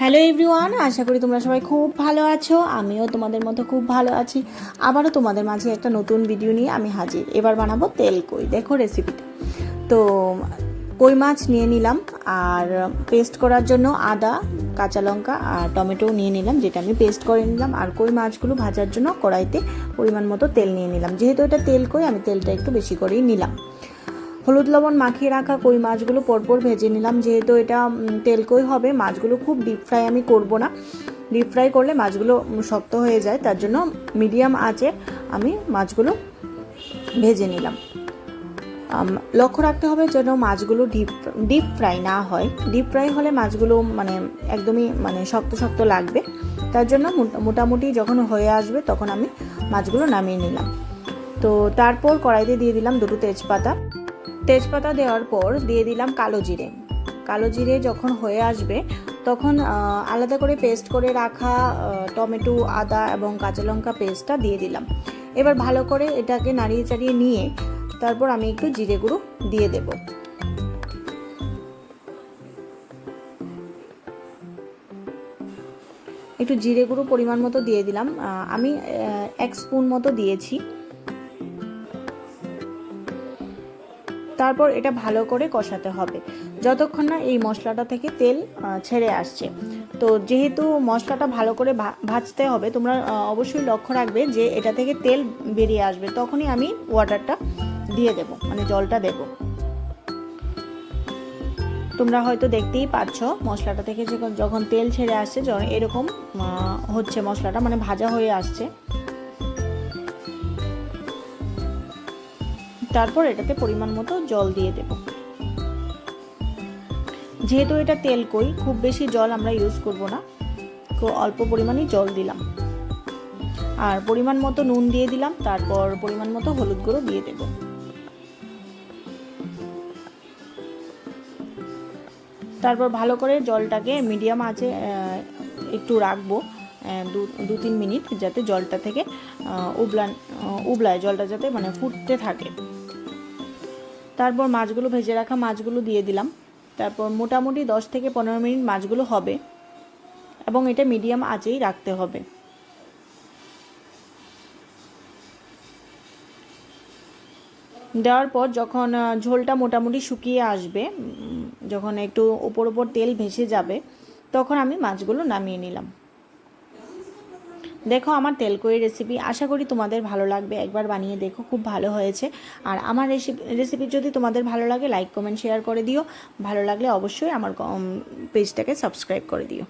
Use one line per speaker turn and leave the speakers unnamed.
Hello everyone আশা করি তোমরা সবাই খুব ভালো আছো। আমিও তোমাদের মতো খুব ভালো আছি। আবারও তোমাদের মাঝে একটা নতুন ভিডিও নিয়ে আমি হাজির। এবার বানাবো তেল কই। দেখো রেসিপিটা তো, কই মাছ নিয়ে নিলাম, আর পেস্ট করার জন্য আদা, কাঁচা লঙ্কা আর টমেটো নিয়ে নিলাম, যেটা আমি পেস্ট করে নিলাম। আর কই মাছগুলো ভাজার জন্য কড়াইতে পরিমাণ মতো তেল নিয়ে নিলাম। যেহেতু এটা তেল কই, আমি তেলটা একটু বেশি করেই নিলাম। হলুদ লবণ মাখিয়ে রাখা কই মাছগুলো পরপর ভেজে নিলাম। যেহেতু এটা উম, তেল কই হবে মাছগুলো খুব ডিপ ফ্রাই আমি করব না। ডিপ ফ্রাই করলে মাছগুলো শক্ত হয়ে যায় তার জন্য মিডিয়াম আঁচে আমি মাছগুলো ভেজে নিলাম। লক্ষ্য রাখতে হবে যেন মাছগুলো ডিপ ডিপ ফ্রাই না হয়। ডিপ ফ্রাই হলে মাছগুলো মানে একদমই মানে শক্ত শক্ত লাগবে। তার জন্য মোটা- মোটামুটি যখন হয়ে আসবে তখন আমি মাছগুলো নামিয়ে নিলাম। তো তারপর কড়াইতে দিয়ে দিলাম দুটো তেজপাতা। তেজপাতা দেওয়ার পর দিয়ে দিলাম কালো জিরে। কালো জিরে যখন হয়ে আসবে, তখন আলাদা করে পেস্ট করে রাখা টমেটো, আদা এবং কাঁচা লঙ্কা পেস্টটা দিয়ে দিলাম। এবার ভালো করে এটাকে নাড়িয়ে চাড়িয়ে নিয়ে, তারপর আমি একটু জিরে গুঁড়ো দিয়ে দেব। একটু জিরে গুঁড়ো পরিমাণ মতো দিয়ে দিলাম। আমি এক স্পুন মতো দিয়েছি। তারপর এটা ভালো করে কষাতে হবে। যতক্ষণ না এই মশলাটা থেকে তেল ছেড়ে আসছে। তো যেহেতু মশলাটা ভালো করে ভাজতে হবে, তোমরা অবশ্যই লক্ষ্য রাখবে যে এটা থেকে তেল বেরিয়ে আসবে। তখনই আমি ওয়াটারটা দিয়ে দেব মানে জলটা দেব। তোমরা হয়তো দেখতেই পাচ্ছ, মশলাটা থেকে যখন তেল ছেড়ে আসছে এরকম হচ্ছে মশলাটা মানে ভাজা হয়ে আসছে। তারপর এটাতে পরিমাণ মতো জল দিয়ে দেব। যেহেতু এটা তেল কই খুব বেশি জল আমরা ইউজ করব না। খুব অল্প পরিমাণেই জল দিলাম। আর পরিমাণ মতো নুন দিয়ে দিলাম তারপর পরিমাণ মতো হলুদ গুঁড়ো দিয়ে দেব। তারপর ভালো করে জলটাকে মিডিয়াম আহ, একটু রাখব দু তিন মিনিট যাতে জলটা থেকে উবলান উবলায় জলটা যাতে মানে ফুটতে থাকে। তারপর মাছগুলো ভেজে রাখা মাছগুলো দিয়ে দিলাম। তারপর মোটামুটি দশ থেকে পনেরো মিনিট মাছগুলো হবে এবং এটা মিডিয়াম আঁচেই রাখতে হবে। দেওয়ার পর যখন ঝোলটা মোটামুটি শুকিয়ে আসবে যখন একটু ওপর ওপর তেল ভেসে যাবে, তখন আমি মাছগুলো নামিয়ে নিলাম। দেখো আমার তেলকুয়ের রেসিপি আশা করি তোমাদের ভালো লাগবে। একবার বানিয়ে দেখো, খুব ভালো হয়েছে। আর আমার রেসিপি রেসিপি যদি তোমাদের ভালো লাগে লাইক কমেন্ট শেয়ার করে দিও। ভালো লাগলে অবশ্যই আমার পেজটাকে সাবস্ক্রাইব করে দিও।